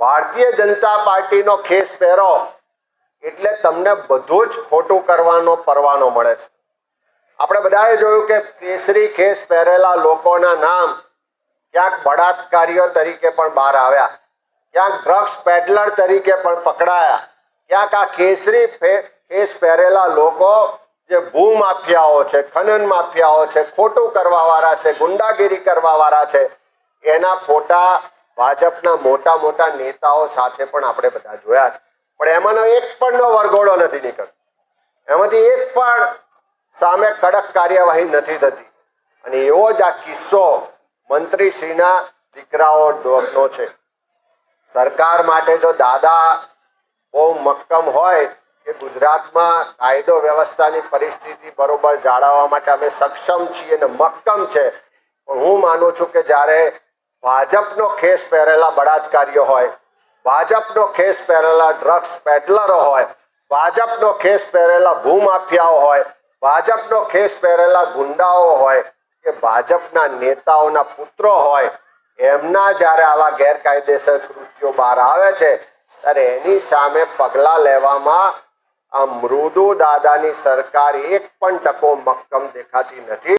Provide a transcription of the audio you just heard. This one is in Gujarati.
ભારતીય જનતા પાર્ટીનો ખેસ પહેરો એટલે તમને બધું જ ખોટું કરવાનો પરવાનો મળે છે. આપણે બધાએ જોયું કે કેસરી ખેસ પહેરેલા લોકોના નામ ક્યાંક બળાત્કારીઓ તરીકે પણ બહાર આવ્યા, ક્યાંક ડ્રગ્સ પેડલર તરીકે પણ પકડાયા, ક્યાંક આ કેસરી ખેસ પહેરેલા લોકો જે ભૂ માફિયાઓ છે, ખનન માફિયાઓ છે, ખોટું કરવાવાળા છે, ગુંડાગીરી કરવાવાળા છે, એના ફોટા ભાજપના મોટા મોટા નેતાઓ સાથે પણ આપણે બધા જોયા છે. પણ એમાંનો એક પણનો વરઘોડો નથી નીકળતો એમાંથી એક પણ સામે કડક કાર્યવાહી નથી થતી. અને એવો જ આ કિસ્સો મંત્રીશ્રીના દીકરાઓનો છે. સરકાર માટે જો દાદા બહુ મક્કમ હોય કે ગુજરાતમાં કાયદો વ્યવસ્થાની પરિસ્થિતિ બરોબર જાળવવા માટે અમે સક્ષમ છીએ અને મક્કમ છે, પણ હું માનું છું કે જ્યારે ભાજપનો ખેસ પહેરેલા બળાત્કારીઓ હોય, ભાજપનો ખેસ પહેરેલા ડ્રગ્સ પેડલરો હોય, ભાજપનો ખેસ પહેરેલા ભૂમાફિયાઓ હોય, ભાજપનો ખેસ પહેરેલા ગુંડાઓ હોય, કે ભાજપના નેતાઓના પુત્રો હોય, એમના જ્યારે આવા ગેરકાયદેસર કૃત્યો બહાર આવે છે, ત્યારે એની સામે પગલાં લેવામાં આ મૃદુ દાદાની સરકાર એક પણ ટકો મક્કમ દેખાતી નથી.